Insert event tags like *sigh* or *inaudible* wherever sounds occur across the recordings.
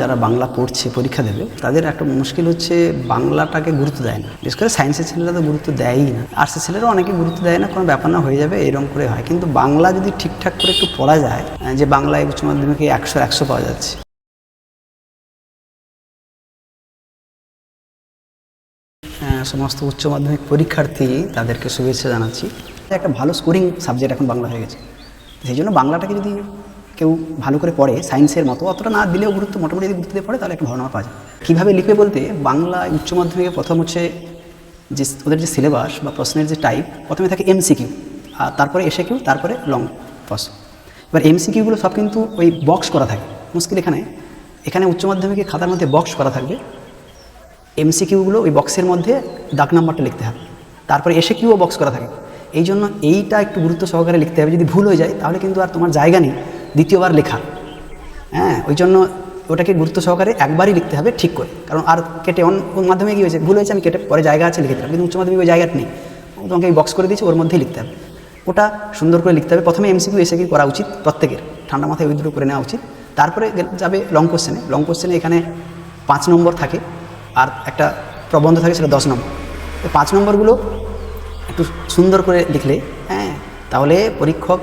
যারা বাংলা পড়ছে, পরীক্ষা দেবে, তাদের একটা মুশকিল হচ্ছে বাংলাটাকে গুরুত্ব দেয় না। বিশেষ করে সায়েন্সের ছেলেরা তো গুরুত্ব দেয়ই না। আর্টসের ছেলেরাও অনেকে গুরুত্ব দেয় না, কোনো ব্যাপার না, হয়ে যাবে এরকম করে হয়। কিন্তু বাংলা যদি ঠিকঠাক করে একটু পড়া যায় যে বাংলায় উচ্চ মাধ্যমিকে একশো একশো পাওয়া যাচ্ছে। সমস্ত উচ্চ মাধ্যমিক পরীক্ষার্থী তাদেরকে শুভেচ্ছা জানাচ্ছি। একটা ভালো স্কোরিং সাবজেক্ট এখন বাংলা হয়ে গেছে। সেই জন্য বাংলাটাকে যদি কেউ ভালো করে পড়ে সায়েন্সের মতো, অতটা না দিলেও গুরুত্ব, মোটামুটি যদি গুরুত্ব দিয়ে পড়ে, তাহলে একটা নাম্বার পাওয়া যায়। কীভাবে লিখবে বলতে, বাংলা উচ্চ মাধ্যমিকে প্রথম হচ্ছে যে ওদের যে সিলেবাস বা প্রশ্নের যে টাইপ প্রথমে থাকে এমসিকিউ আর তারপরে এসে কিউ তারপরে লং প্রশ্ন এবার এমসিকিউগুলো সব কিন্তু ওই বক্স করা থাকে। মুশকিল এখানে এখানে উচ্চ মাধ্যমিকের খাতার মধ্যে বক্স করা থাকবে। এমসিকিউগুলো ওই বক্সের মধ্যে ডাক নাম্বারটা লিখতে হবে। তারপরে এসে কিউও বক্স করা থাকে। এই জন্য এইটা একটু গুরুত্ব সহকারে লিখতে হবে। যদি ভুল হয়ে যায়, তাহলে কিন্তু আর তোমার জায়গা নেই। দ্বিতীয়বার লেখা। হ্যাঁ ওই জন্য ওটাকে গুরুত্ব সহকারে একবারই লিখতে হবে ঠিক করে। কারণ আর কেটে অন মাধ্যমে কী হয়েছে? ভুল হয়েছে, আমি কেটে পরে জায়গা আছে লিখে দিলাম। কিন্তু উচ্চ মাধ্যমিক ওই জায়গাটা নেই। তোমাকে বক্স করে দিয়েছে, ওর মধ্যেই লিখতে হবে। ওটা সুন্দর করে লিখতে হবে। প্রথমে এমসিকিউ এসে কি করা উচিত প্রত্যেকের। ঠান্ডা মাথায় ওই দুটো করে নেওয়া উচিত। তারপরে যাবে লং কোশ্চেনে লং কোশ্চেনে এখানে পাঁচ নম্বর থাকে। আর একটা প্রবন্ধ থাকে, সেটা দশ নম্বর। তো পাঁচ নম্বরগুলো একটু সুন্দর করে লিখলে হ্যাঁ তাহলে পরীক্ষক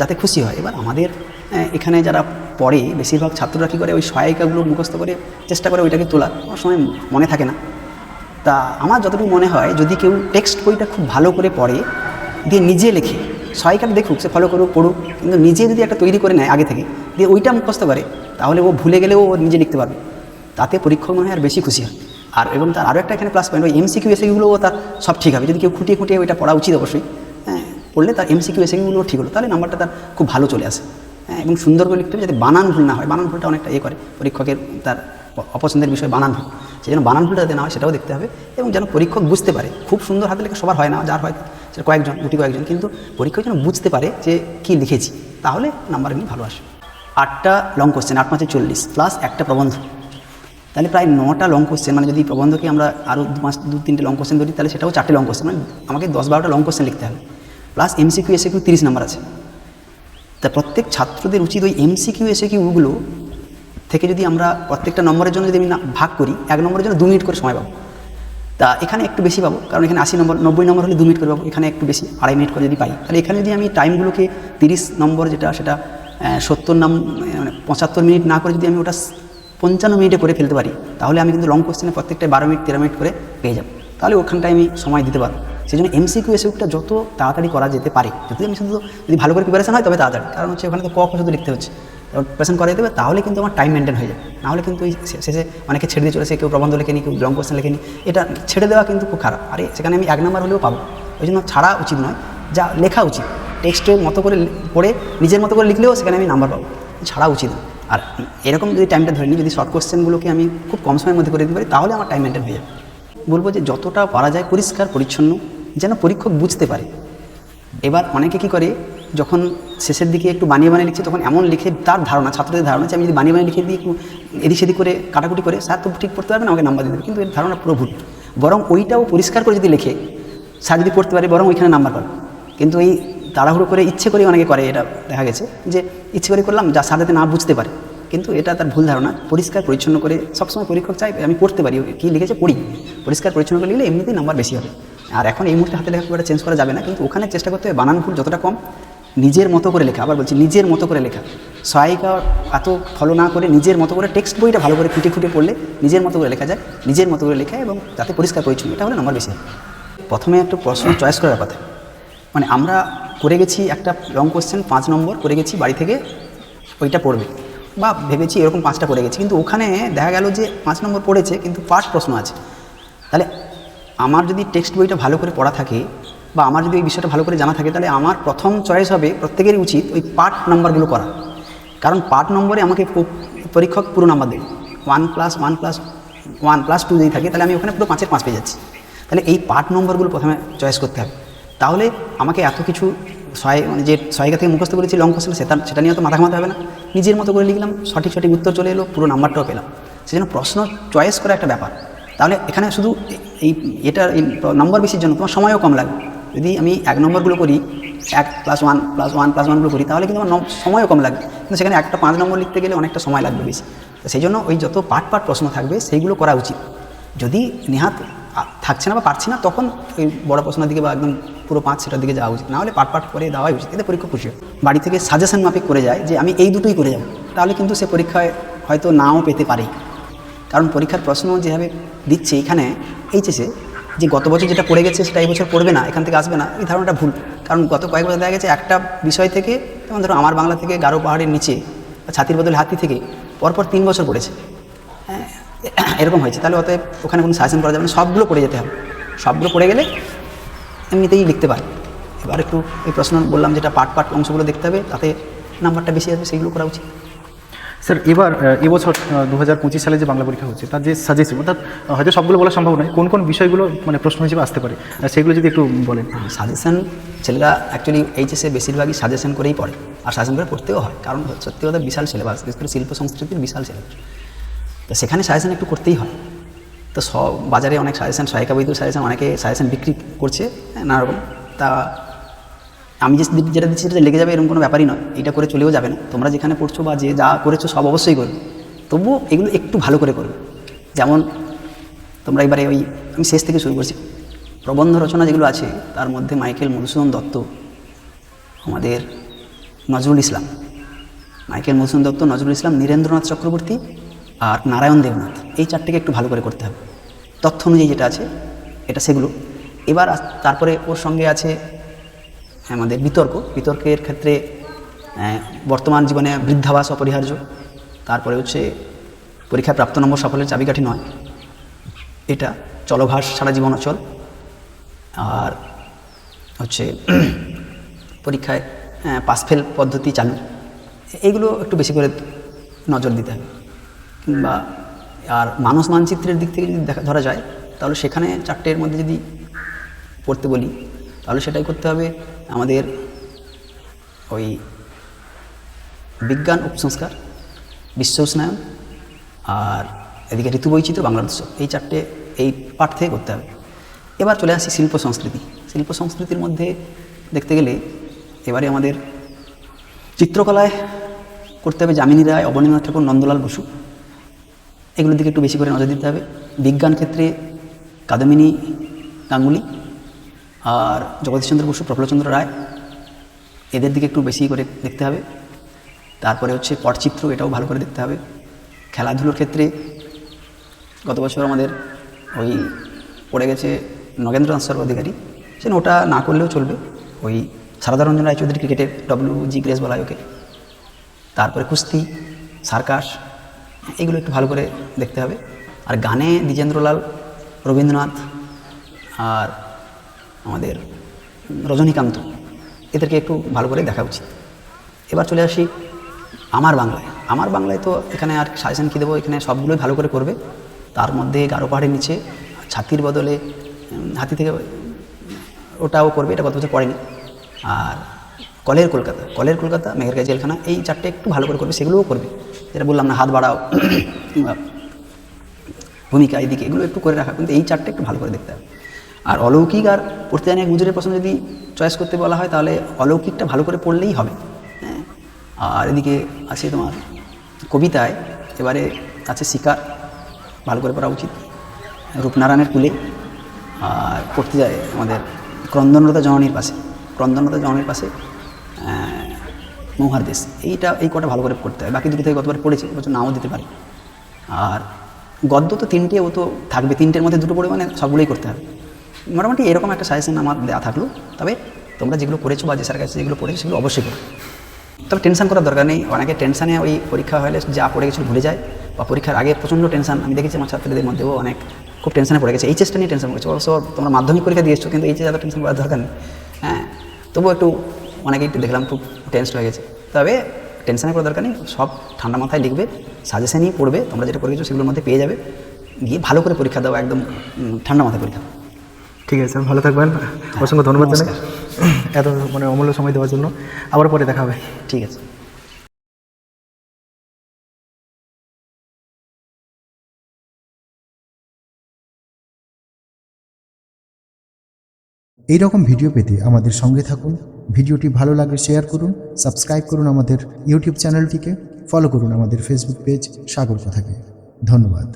যাতে খুশি হয়। এবার আমাদের এখানে যারা পড়ে, বেশিরভাগ ছাত্ররা কী করে? ওই সহায়িকাগুলো মুখস্থ করে চেষ্টা করে ওইটাকে তোলা। কোনো সময় মনে থাকে না। তা আমার যতটুকু মনে হয়, যদি কেউ টেক্সট বইটা খুব ভালো করে পড়ে, দিয়ে নিজে লেখে, সহায়িকাটা দেখুক, সে ফলো করুক, পড়ুক, কিন্তু নিজে যদি একটা তৈরি করে নেয় আগে থেকে, দিয়ে ওইটা মুখস্থ করে, তাহলে ও ভুলে গেলেও ও নিজে লিখতে পারবে। তাতে পরীক্ষক মনে হয় আর বেশি খুশি হয়। আর এবং তার আরও একটা এখানে প্লাস পয়েন্ট ওই এমসি এমসিকিউ এসেগুলোও তার সব ঠিক হবে। যদি কেউ খুঁটিয়ে খুঁটিয়ে ওইটা পড়া উচিত অবশ্যই হ্যাঁ পড়লে তার এমসিকিউ এসেগুলো ঠিক হলো। তাহলে নাম্বারটা তার খুব ভালো চলে আসে। হ্যাঁ এবং সুন্দর করে লিখতে হবে যাতে বানান ভুল না হয়। বানান ভুলটা অনেকটা ইয়ে করে পরীক্ষকের তার অপছন্দের বিষয় বানান ভুল। সেই জন্য বানান ভুলটা যাতে না হয় সেটাও দেখতে হবে এবং যেন পরীক্ষক বুঝতে পারে। খুব সুন্দর হাতে লেখা সবার হয় না, যার হয় সেটা কয়েকজন গুটি কয়েকজন, কিন্তু পরীক্ষক যেন বুঝতে পারে যে কী লিখেছি, তাহলে নাম্বার এমনি ভালো আসে আটটা লং কোশ্চেন আট পাঁচে চল্লিশ প্লাস একটা প্রবন্ধ। তাহলে প্রায় নটা লং কোশ্চেন মানে যদি প্রবন্ধকে আমরা আরও দু পাঁচ, দু তিনটে লং কোশ্চেন ধরি, তাহলে সেটাও চারটে লং কোশ্চেন মানে আমাকে দশ বারোটা লং কোশ্চেন লিখতে হবে। প্লাস এমসিকিউ এসিকিউ তিরিশ নাম্বার আছে। তা প্রত্যেক ছাত্রদের উচিত ওই এমসিকিউ এসিকিউগুলো থেকে যদি আমরা প্রত্যেকটা নম্বরের জন্য যদি আমি ভাগ করি, এক নম্বরের জন্য দু মিনিট করে সময় পাবো। তা এখানে একটু বেশি পাবো, কারণ এখানে আশি নম্বর, নব্বই নম্বর হলে দু মিনিট করে পাবো, এখানে একটু বেশি, আড়াই মিনিট করে যদি পাই। তাহলে এখানে যদি আমি টাইমগুলোকে তিরিশ নম্বর যেটা, সেটা সত্তর নাম মানে পঁচাত্তর মিনিট না করে যদি আমি ওটা পঞ্চান্ন মিনিটে করে ফেলতে পারি, তাহলে আমি কিন্তু লং কোশ্চেনে প্রত্যেকটা বারো মিনিট, তেরো মিনিট করে পেয়ে যাব। তাহলে ওখানটায় আমি সময় দিতে পারব। সেই জন্য এমসিকিউ এসিকিউটা যত তাড়াতাড়ি করা যেতে পারে যদি আমি শুধু যদি ভালো করে প্রিপারেশন হয়, তবে তাড়াতাড়ি। কারণ হচ্ছে ওখানে তো ক শুধু লিখতে হচ্ছে। প্রেসেন্ট করাই দেবে, তাহলে কিন্তু আমার টাইম মেনটেন হয়ে যাবে। নাহলে কিন্তু ওই শেষে অনেকে ছেড়ে দিয়ে চলেছে কেউ প্রবন্ধ লেখেনি, কেউ লং কোশ্চেন লেখেনি। এটা ছেড়ে দেওয়া কিন্তু খুব খারাপ। আরে, সেখানে আমি এক নম্বর হলেও পাবো। ওই জন্য ছাড়া উচিত নয়। যা লেখা উচিত। টেক্সটের মতো করে পড়ে, নিজের মতো করে লিখলেও সেখানে আমি নাম্বার পাবো। ছাড়া উচিত। আর এরকম যদি টাইমটা ধরে নিই, যদি শর্ট কোশ্চেনগুলোকে আমি খুব কম সময়ের মধ্যে করে দিতে পারি, তাহলে আমার টাইম মেনটেন হয়ে যাবে। বলব যে যতটা পারা যায় পরিষ্কার, পরিচ্ছন্ন যেন পরীক্ষক বুঝতে পারে। এবার অনেকে কি করে, যখন শেষের দিকে একটু বানিয়ে বানিয়ে লিখছে, তখন এমন লিখে তার ধারণা, ছাত্রদের ধারণা যে আমি যদি বানিয়ে বানিয়ে লিখে দিই, একটু এদিক সেদিক করে কাটাকুটি করে, স্যার তো ঠিক পড়তে পারবে না, আমাকে নাম্বার দিতে হবে কিন্তু এর ধারণা পুরো ভুল। বরং ওইটাও পরিষ্কার করে যদি লেখে, স্যার যদি পড়তে পারে, বরং ওইখানে নাম্বার পাবে। কিন্তু এই তাড়াহুড়ো করে ইচ্ছে করে অনেকে করে, এটা দেখা গেছে যে ইচ্ছে করে করলাম, যা স্যার না বুঝতে পারে। কিন্তু এটা তার ভুল ধারণা, পরিষ্কার পরিচ্ছন্ন করে সবসময় পরীক্ষক চাই আমি পড়তে পারি কী লিখেছে পড়ি। পরিষ্কার পরিচ্ছন্ন করে লিখলে এমনিতেই নাম্বার বেশি হবে। আর এখন এই মুহূর্তে হাতে লেখা খুব একটা চেঞ্জ করা যাবে না, কিন্তু ওখানে চেষ্টা করতে হবে বানান ভুল যতটা কম, নিজের মতো করে লেখা। আবার বলছি, নিজের মতো করে লেখা। সহায়িকা এত ফলো না করে নিজের মতো করে টেক্সট বইটা ভালো করে ফুটে ফুটে পড়লে নিজের মতো করে লেখা যায়, নিজের মতো করে লেখা এবং যাতে পরিষ্কার পরিচ্ছন্ন। এটা হলে নাম্বার বেশি। প্রথমে একটা প্রশ্ন চয়েস করার কথা। মানে আমরা করে গেছি একটা লং কোশ্চেন পাঁচ নম্বর করে গেছি বাড়ি থেকে, ওইটা পড়বে। বা ভেবেছি এরকম পাঁচটা করে গেছি। কিন্তু ওখানে দেখা গেল যে পাঁচ নম্বর পড়েছে, কিন্তু পাঁচ প্রশ্ন আছে। তাহলে আমার যদি টেক্সট বইটা ভালো করে পড়া থাকে বা আমার যদি ওই বিষয়টা ভালো করে জানা থাকে, তাহলে আমার প্রথম চয়েস হবে প্রত্যেকেরই উচিত ওই পার্ট নাম্বারগুলো করা কারণ পার্ট নম্বরে আমাকে পরীক্ষক পুরো নাম্বার দেবে। One plus one plus one plus two যদি থাকে, তাহলে আমি ওখানে পুরো পাঁচের পাঁচ পেয়ে যাচ্ছি। তাহলে এই পার্ট নম্বরগুলো প্রথমে চয়েস করতে হবে। তাহলে আমাকে এত কিছু সহায় মানে যে সহায়িকা থেকে মুখস্থ করেছি লং কোশ্চেন সেটা সেটা নিয়ে তো মাথা ঘামাতে হবে না। নিজের মতো করে লিখলাম, সঠিক সঠিক উত্তর চলে এলো, পুরো নাম্বারটাও পেলাম। সেজন্য প্রশ্ন চয়েস করা একটা ব্যাপার। তাহলে এখানে শুধু এই এটার নম্বর বেশির জন্য তোমার সময়ও কম লাগবে। যদি আমি এক নম্বরগুলো করি, এক plus one plus one plus ওয়ানগুলো করি, তাহলে কিন্তু আমার সময়ও কম লাগবে। কিন্তু সেখানে একটা পাঁচ নম্বর লিখতে গেলে অনেকটা সময় লাগবে বেশি। তো সেই জন্য ওই যত পার্ট পার্ট প্রশ্ন থাকবে, সেইগুলো করা উচিত। যদি নেহাত থাকছে না বা পারছি না, তখন ওই বড় প্রশ্নের দিকে বা একদম পুরো পাঁচ সেটার দিকে যাওয়া উচিত। না হলে পার্ট পার্ট করে দেওয়াই উচিত। এতে পরীক্ষা খুশি বাড়ি থেকে সাজেশন মাফিক করে যায় যে, আমি এই দুটোই করে যাব। তাহলে কিন্তু সে পরীক্ষায় হয়তো নাও পেতে পারে। কারণ পরীক্ষার প্রশ্ন যেভাবে দিচ্ছে এখানে এইচএসে যে গত বছর যেটা পড়ে গেছে সেটা এই বছর পড়বে না এখান থেকে আসবে না এই ধারণাটা ভুল। কারণ গত কয়েক বছর দেখা গেছে একটা বিষয় থেকে যেমন ধরো আমার বাংলা থেকে গারো পাহাড়ের নিচে ছাতির বদলে হাতি থেকে পরপর তিন বছর পড়েছে। হ্যাঁ, এরকম হয়েছে। তাহলে অতএব ওখানে কোনো সাজেশন করা যাবে না সবগুলো পড়ে যেতে হবে। সবগুলো পড়ে গেলে এমনিতেই লিখতে পারে এবার একটু এই প্রশ্ন বললাম যেটা পার্ট পার্ট অংশগুলো দেখতে হবে তাতে নাম্বারটা বেশি আসবে সেইগুলো করা উচিত। স্যার এবার এবছর দু হাজার পঁচিশ সালে যে বাংলা পরীক্ষা হচ্ছে তার যে সাজেশন অর্থাৎ হয়তো সবগুলো বলা সম্ভব নয় কোন কোন বিষয়গুলো মানে প্রশ্ন হিসেবে আসতে পারে সেগুলো যদি একটু বলেন। সাজেশন ছেলেরা অ্যাকচুয়ালি এইচএসে বেশিরভাগই সাজেশন করেই পড়ে আর সাজেশন করে পড়তেও হয় কারণ সত্যি কথা বিশাল সিলেবাস বিশেষ করে শিল্প সংস্কৃতির বিশাল সিলেবাস তো সেখানে সাজেশন একটু করতেই হয়। তো সব বাজারে অনেক সাজেশন সহায়িকা বৈদ্য সাজেশন অনেকে সাজেশন বিক্রি করছে হ্যাঁ, নানা রকম। তা আমি যে যেটা দিচ্ছি সেটা লেগে যাবে এরকম কোনো ব্যাপারই নয়। এটা করে চলেও যাবে না। তোমরা যেখানে পড়ছো বা যে যা করেছ সব অবশ্যই করবে। তবুও এগুলো একটু ভালো করে করবে। যেমন তোমরা এবারে ওই আমি শেষ থেকে শুরু করছি। প্রবন্ধ রচনা যেগুলো আছে, তার মধ্যে মাইকেল মধুসূদন দত্ত, আমাদের নজরুল ইসলাম। মাইকেল মধুসূদন দত্ত, নজরুল ইসলাম, নীরেন্দ্রনাথ চক্রবর্তী আর নারায়ণ দেবনাথ। এই চারটিকে একটু ভালো করে করতে হবে। তথ্য অনুযায়ী যেটা আছে, এটা সেগুলো। এবার তারপরে ওর সঙ্গে আছে আমাদের বিতর্ক। বিতর্কের ক্ষেত্রে বর্তমান জীবনে বৃদ্ধাবাস অপরিহার্য। তারপরে হচ্ছে পরীক্ষায় প্রাপ্ত নম্বর সফলের চাবিকাঠি নয়। এটা চলভাস সারা জীবন অচল। আর হচ্ছে *clears throat* পরীক্ষায় পাস ফেল পদ্ধতি চালু। এইগুলো একটু বেশি করে নজর দিতে হবে। কিংবা আর মানুষ মানচিত্রের দিক থেকে যদি দেখা, ধরা যায়, তাহলে সেখানে চারটের মধ্যে যদি পড়তে বলি, তাহলে সেটাই করতে হবে আমাদের ওই বিজ্ঞান উপসংস্কার, বিশ্ব উষ্ণায়ন আর এদিকে ঋতু বৈচিত্র্য উৎসব এই চারটে, এই পাঠ থেকে করতে হবে। এবার চলে আসি শিল্প সংস্কৃতি। শিল্প সংস্কৃতির মধ্যে দেখতে গেলে এবারে আমাদের চিত্রকলায় করতে হবে যামিনী রায়, অবনীন্দ্রনাথ ঠাকুর, নন্দলাল বসু। এগুলোর দিকে একটু বেশি করে নজর দিতে হবে। বিজ্ঞান ক্ষেত্রে কাদমিনী গাঙ্গুলি আর জগদীশচন্দ্র বসু, প্রফুল্লচন্দ্র রায়, এদের দিকে একটু বেশি করে দেখতে হবে। তারপরে হচ্ছে পটচিত্র, এটাও ভালো করে দেখতে হবে। খেলাধুলোর ক্ষেত্রে গত বছর আমাদের ওই পড়ে গেছে নগেন্দ্রনাথ সর্ব অধিকারী। সে ওটা না করলেও চলবে। ওই সারদারঞ্জন রায়চৌধুরী ক্রিকেটের ডব্লিউ জি গ্রেস বলা ওকে। তারপরে কুস্তি, সার্কাস, এগুলো একটু ভালো করে দেখতে হবে। আর গানে দ্বিজেন্দ্রলাল, রবীন্দ্রনাথ, আর আমাদের রজনীকান্ত। এদেরকে একটু ভালো করে দেখা উচিত। এবার চলে আসি আমার বাংলায়। আমার বাংলায় তো এখানে আর সাজেশন কী দেবো? এখানে সবগুলোই ভালো করে করবে। তার মধ্যে গারো পাহাড়ের নিচে ছাতির বদলে হাতি থেকে ওটাও করবে, এটা গত বছর পড়েনি। আর কলের কলকাতা কলের কলকাতা মেঘের গায়ে জেলখানা, এই চারটে একটু ভালো করে করবে, সেগুলোও করবে। যেটা বললাম না, হাত বাড়াও ভূমিকা এদিকে, এগুলো একটু করে রাখা, কিন্তু এই চারটে একটু ভালো করে দেখতে হবে। আর অলৌকিক আর পড়তে জানি এক গুজরের প্রশ্ন যদি চয়েস করতে বলা হয়, তাহলে অলৌকিকটা ভালো করে পড়লেই হবে। হ্যাঁ? আর এদিকে আছে তোমার কবিতায়, এবারে আছে শিকার, ভালো করে পড়া উচিত। রূপনারায়ণের কুলে, আর পড়তে যায় আমাদের ক্রন্দনরতা জননীর পাশে। ক্রন্দনরতা জননীর পাশে মৌহার দেশ। এইটা, এই কটা ভালো করে পড়তে হয়। বাকি দুটো থেকে গতবার পড়েছে এবছর নাও দিতে পারে। আর গদ্য তো তিনটে, ও তো থাকবে। তিনটের মধ্যে দুটো পড়ে মানে সবগুলোই করতে হবে। মোটামুটি এরকম একটা সাজেশন আমার দেওয়া থাকল। তবে তোমরা যেগুলো করেছ বা যে স্যার কাছে যেগুলো পড়েছো সেগুলো অবশ্যই করো তবে টেনশন করার দরকার নেই। অনেকে টেনশানে ওই পরীক্ষা হলে যা পড়ে গেছিল ভুলে যায় বা পরীক্ষার আগে প্রচণ্ড টেনশন আমি দেখেছি আমার ছাত্রীদের মধ্যেও অনেক খুব টেনশনে পড়ে গেছে। এইচএসটা নিয়ে টেনশন করেছে অবশ্য তোমরা মাধ্যমিক পরীক্ষা দিয়েছ কিন্তু এইচএস এত টেনশন করার দরকার নেই। হ্যাঁ তবুও একটু অনেকেই দেখলাম খুব টেনসড হয়ে গেছে। তবে টেনশনে করার দরকার নেই। সব ঠান্ডা মাথায় লিখবে সাজেশনই পড়বে। তোমরা যেটা করে গেছো সেগুলোর মধ্যে পেয়ে যাবে। গিয়ে ভালো করে পরীক্ষা দাও, একদম ঠান্ডা মাথায় পরীক্ষা। ঠিক আছে স্যার ভালো থাকবেন। অসংখ্য ধন্যবাদ জানাই। এত মানে অমূল্য সময় দেওয়ার জন্য। আবার পরে দেখা হবে। ঠিক আছে। এই রকম ভিডিও পেতে আমাদের সঙ্গে থাকুন। ভিডিওটি ভালো লাগলে শেয়ার করুন সাবস্ক্রাইব করুন আমাদের ইউটিউব চ্যানেলটিকে ফলো করুন আমাদের ফেসবুক পেজ সাগর কথাকে ধন্যবাদ।